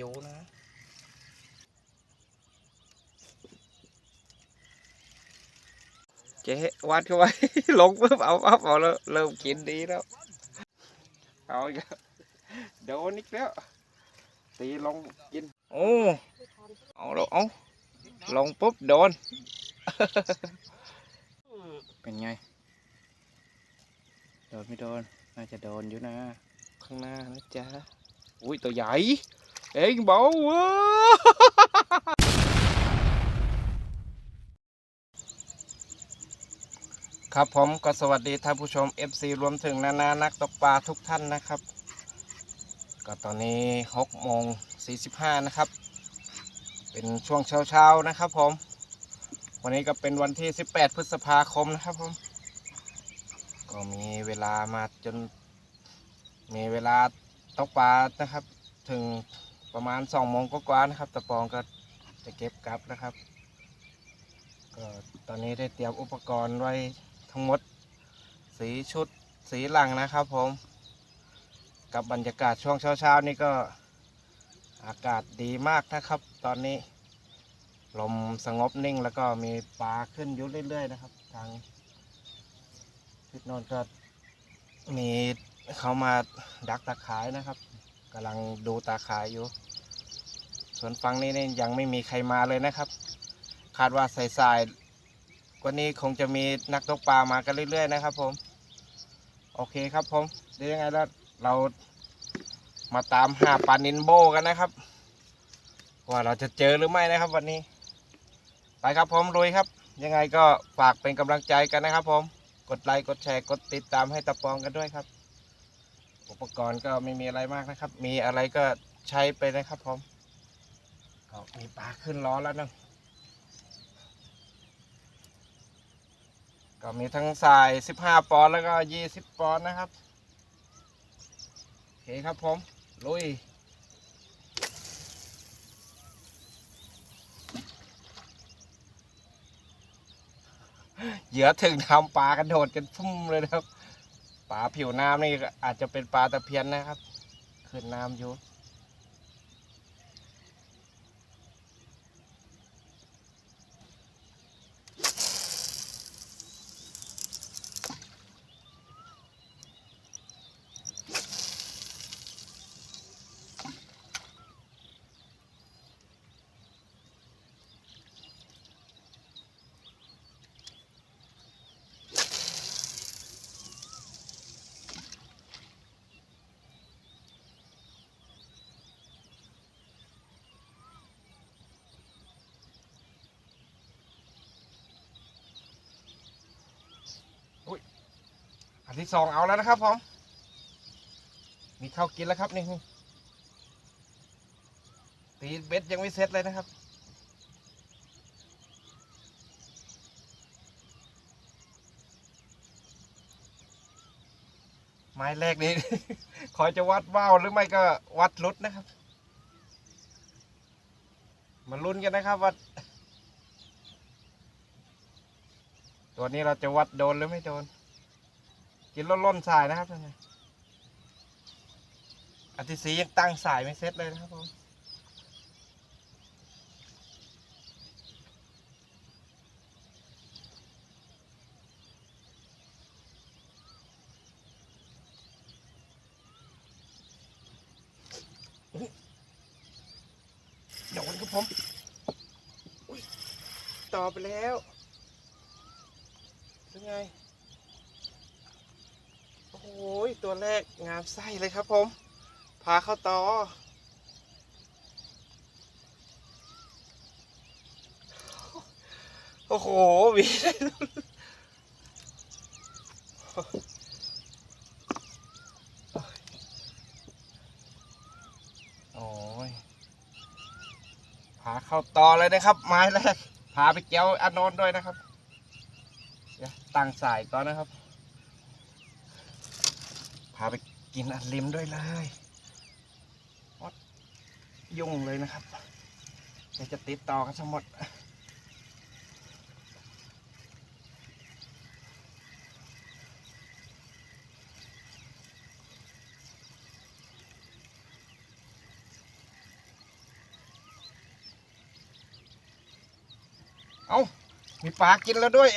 ยูนะ เจ๊วัดเข้าไปลงปุ๊บเอาปั๊บเอาแล้วเริ่มกินดีแล้ว เอาอีกแล้วโดนอีกแล้ว ตีลงกิน โอ้ เอาแล้วเอาลงปุ๊บโดน เป็นไง โดนไม่โดน น่าจะโดนอยู่นะ ข้างหน้านะจ๊ะ อุ้ยตัวใหญ่ เองบาเว้ยครับผมก็สวัสดีท่านผู้ชม FC รวมถึงนานานักตกปลาทุกท่านนะครับ ก็ตอนนี้6โมง45นะครับ เป็นช่วงเช้าๆนะครับผม วันนี้ก็เป็นวันที่ 18 พฤษภาคมนะครับผม ก็มีเวลามาจนมีเวลาตกปลานะครับถึง ประมาณ2โมงกว่าๆนะครับ ตะปองก็จะเก็บกลับนะครับ ก็ตอนนี้ได้เตรียมอุปกรณ์ไว้ทั้งหมดสีชุดสีหลังนะครับ ผม กับบรรยากาศช่วงเช้าๆนี่ก็อากาศดีมากนะครับ ตอนนี้ลมสงบนิ่งแล้วก็มีปลาขึ้นยู่เรื่อยๆ นะครับ ทางทิศโนนก็มีเขามาดักตาขายนะครับ กำลังดูตาขายอยู่ ส่วนฝั่งนี้เนี่ยยังไม่มีใครมาเลยนะครับ คาดว่าสายๆว่านี้คงจะมีนักตกปลามากันเรื่อยๆนะครับ ผม โอเคครับผมเดี๋ยวยังไงแล้วเรามาตามหาปลานินโบกันนะครับ ว่าเราจะเจอหรือไม่นะครับ วันนี้ ไปครับผมลุยครับ ยังไงก็ฝากเป็นกำลังใจกันนะครับ ผม กดไลค์กดแชร์กดติดตามให้ตะปองกันด้วยครับ อุปกรณ์ก็ไม่มีอะไรมากนะครับ มีอะไรก็ใช้ไปนะครับผมก็มีปลาขึ้นล้อแล้วนะก็มีทั้งสาย 15 ปอนด์แล้วก็ 20 ปอนด์นะครับ โอเคครับผม ลุย เหยื่อถึงทำปลากระโดดกันพุ่มเลยนะครับ ปลาผิวน้ำนี่อาจจะเป็นปลาตะเพียนนะครับ ขึ้นน้ำอยู่ ที่สองเอาแล้วนะครับผมมีข้าวกินแล้วครับนี่ตีเบ็ดยังไม่เสร็จเลยนะครับ ไม้แรกนี้คอยจะวัดว่าวหรือไม่ก็วัดลุดนะครับ มาลุ้นกันนะครับว่าตัวนี้เราจะวัดโดนหรือไม่โดน กินล้นล้นสายนะครับท่านอันที่สียังตั้งสายไม่เซ็ตเลยนะครับผมโดนครับผมต่อไปแล้วเป็นไง โอ้โหตัวแรกงามไส้เลยครับผมพาเข้าต่อโอ้โหวีโอ้ยพาเข้าต่อเลยนะครับ ไม้แรกพาไปเกี่ยวอันโนด้วยนะครับตั้งสายก่อนนะครับ พาไปกินอัดลิมด้วยเลยยุ่งเลยนะครับเดี๋จะติดต่อกันทั้งหมดเอามีปลากินแล้วด้วย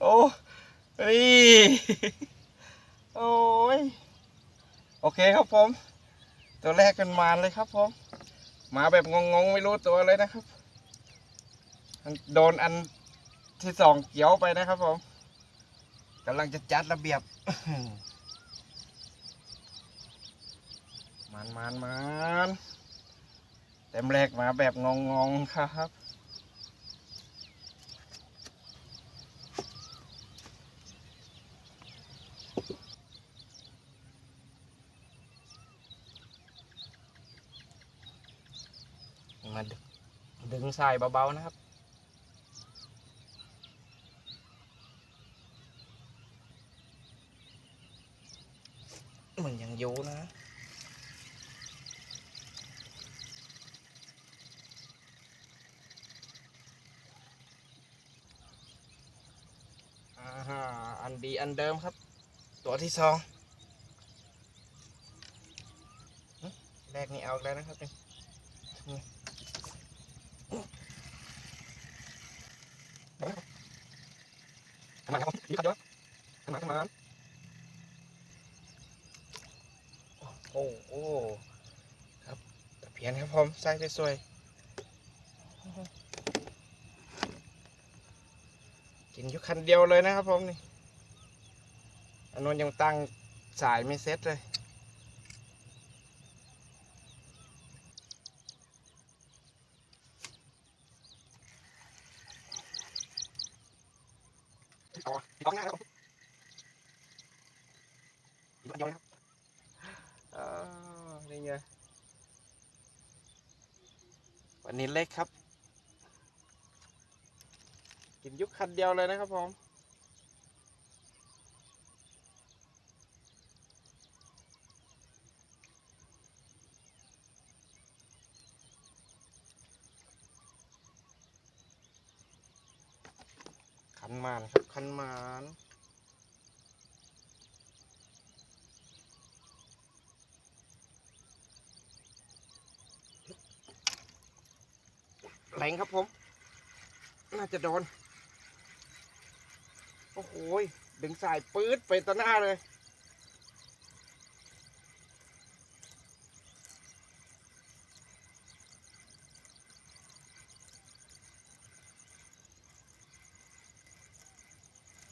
โอ้ย โอ้ย โอเคครับผม ตัวแรกกันมาเลยครับผมมาแบบงงๆ ไม่รู้ตัวเลยนะครับโดนอันที่สองเกี่ยวไปนะครับผมกำลังจะจัดระเบียบ มันมันมันเต็มแรกมาแบบงงๆครับ มาดึงสายเบาๆนะครับ มันยังอยู่นะอ่าฮะอันดีอันเดิมครับ ตัวที่สองแรกนี่เอาแล้วนะครับนี่ นี่ทำไมครับผมรีบขัดเยอะทำไมทำไมโอ้โหครับเพียนครับผมใส่สวยๆกินอยู่คันเดียวเลยนะครับผมนี่อนนู้นยังตั้งสายไม่เซ็ตเลย เอาอะเอาง่ายครับผมอีกคนเดียวนะครับอ่านี่ ไงวันนี้เล็กครับ กินยุคคันเดียวเลยนะครับผม ขันหมานครับขันหมาน แรงครับผม น่าจะโดน โอ้โหดึงสายปื๊ดไปต่อหน้าเลย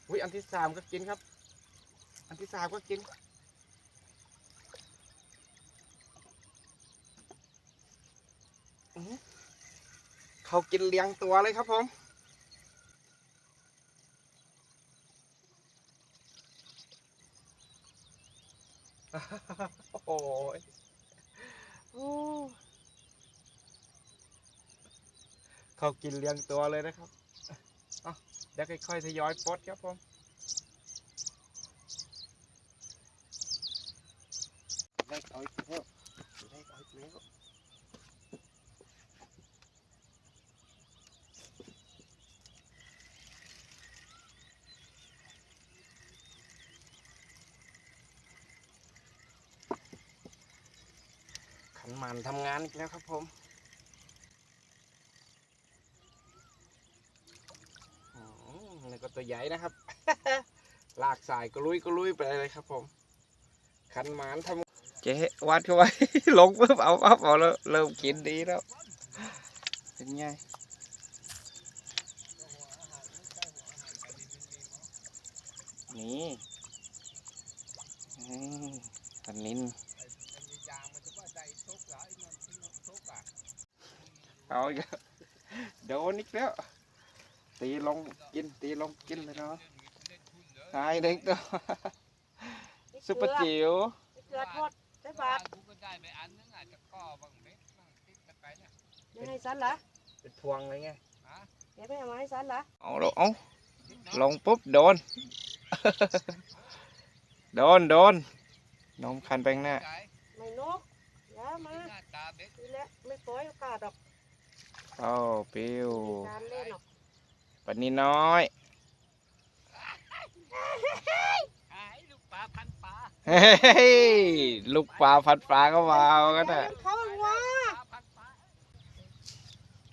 อุ้ยอันที่สามก็กินครับ อันที่สามก็กิน อื้อหือ เขากินเลี้ยงตัวเลยครับผมโอ้ยโอ้เขากินเลี้ยงตัวเลยนะครับอะเดี๋ยวค่อยๆทยอยปลดครับผมได้เอาอีกแล้วได้เอาอีกแล้วขันห มันทำงานอีกแล้วครับผมนี่ก็ตัวใหญ่นะครับ ลากสายกระลุยกระลุยไปเลยครับผม ขันหมานทำเจ๊วัดเข้าไว้ ลงปุ๊บเอาปั๊บเอาแล้วเริ่มกินดีแล้ว เป็นไงนี่อันนิ เอาอีกแล้วโดนอีกแล้ว ตีลงกินตีลงกินเลยเนาะหายเด็กตัวซุปเปอร์จิ๋วเกลือทอดใส่บาทกูก็ได้ไปอันนึงอาจจะก่อบางเม็ดบางติ๊กตะไคร้เนี่ยยังให้สันละเป็นพวงเลยไงเดี๋ยวไปเอามาให้สันละเอาลงเอาลงปุ๊บโดน โดนโดนนมคันไปข้างหน้าใจไม่นกอย่ามาหน้าตาเบ็ดทีแหละไม่ปล่อยโอกาสหรอก โอ้ปิวการเล่นหรอกปันนี้น้อยหายลูกปลาพันปลาเฮ้ยลูกปลาพัดปลาก็มาเอากันอย่นะให้เขาว่าปลาพันปลา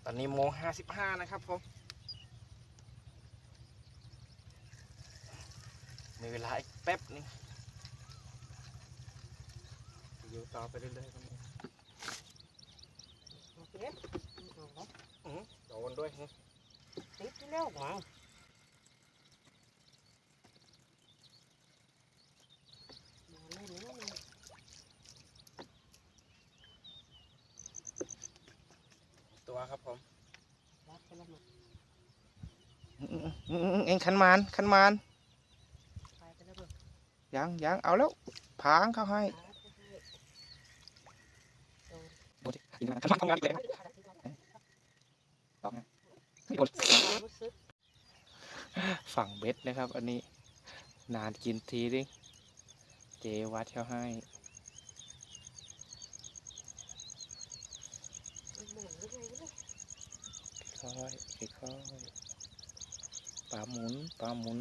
ตอนนี้โมงห้าสิบห้านะครับผมมีเวลาอีกแป๊บนึงอยู่ต่อไปเรื่อยๆครับ โอเคเอาละ อื้อโดนด้วยฮะติดแล้วหวังมาตัวครับผมเอ็งขันมานขันมานไปไปแล้วมันยังยังเอาแล้วพางเข้าให้ขันมานทำงานอีกแล้วไม่โดน ความรู้สึก ฝั่งเบ็ดนะครับ อันนี้ นานกินทีดิเจวัดเขาให้เหมือนยังไงเลยค่อยค่อยปลาหมุนปลาหมุน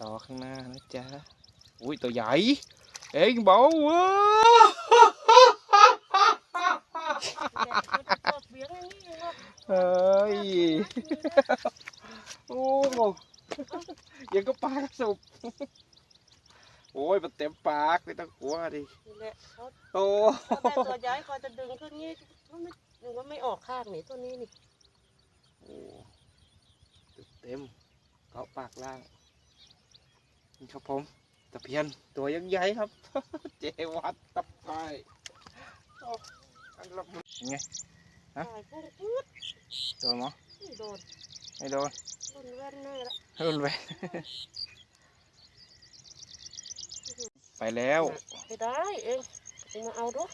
ต่อข้างหน้านะจ๊ะอุ้ยตัวใหญ่ เอ็งเบาเว้ย เบี้ยงอย่างนี้เองเนาเฮ้ย โอ้โหยังก็ปลากระสุบโอ้ยมันเต็มปากไม่ต้องกลัวดินี่แหละเขาโอ้เขาแต่ตัวย้ายเขาจะดึงขึ้นนี้มันไม่ดึงว่าไม่ออกข้างนี่ตัวนี้นี่โหเต็มเกาปากล่างนี่ครับผมตะเพียนตัวยังใหญ่ครับ เจวัดตับไก่โอ้อันละมันยังไง ฮะตายพุ่งปื๊ดโดนมั้ยนี่โดนไม่โดนโดนแว่นแน่ละรุนแรงไปแล้วไปได้เองเองมาเอาดู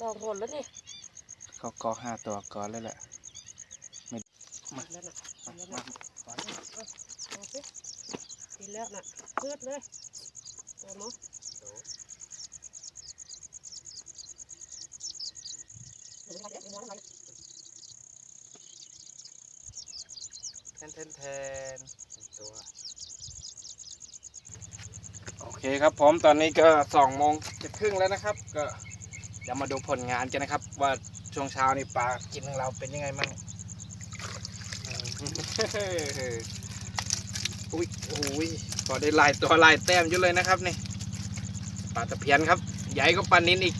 สองคนแล้วนี่ก็กอห้าตัวก่อนเลยแหละ มา แล้วน่ะมาแล้วมาน่ะเอาสิกินแล้วน่ะพืดเลยตัวเนาะ แท นแทนแทนตัว โอเคครับผมตอนนี้ก็สองโมงจะครึ่งแล้วนะครับ ก็เดี๋ยวมาดูผลงานกันนะครับ ว่าช่วงเช้านี่ปลากินของเราเป็นยังไงมั่งอุ้ยโอ้ยก็ได้หลายตัวหลายแต้มอยู่เลยนะครับนี่ปลาตะเพียนครับ ใหญ่ก็ปลานินอีก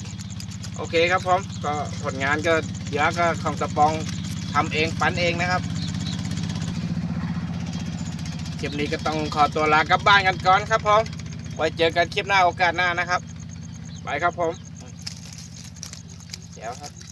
โอเคครับผมก็ผลงานก็เดี๋ยวก็ของสปองทำเองปั้นเองนะครับค ลิปนี้ก็ต้องขอตัวลากลับบ้านกันก่อนครับผมไว้เจอกันคลิปหน้าโอกาสหน้านะครับ ไปครับผมเดี๋ยวครับ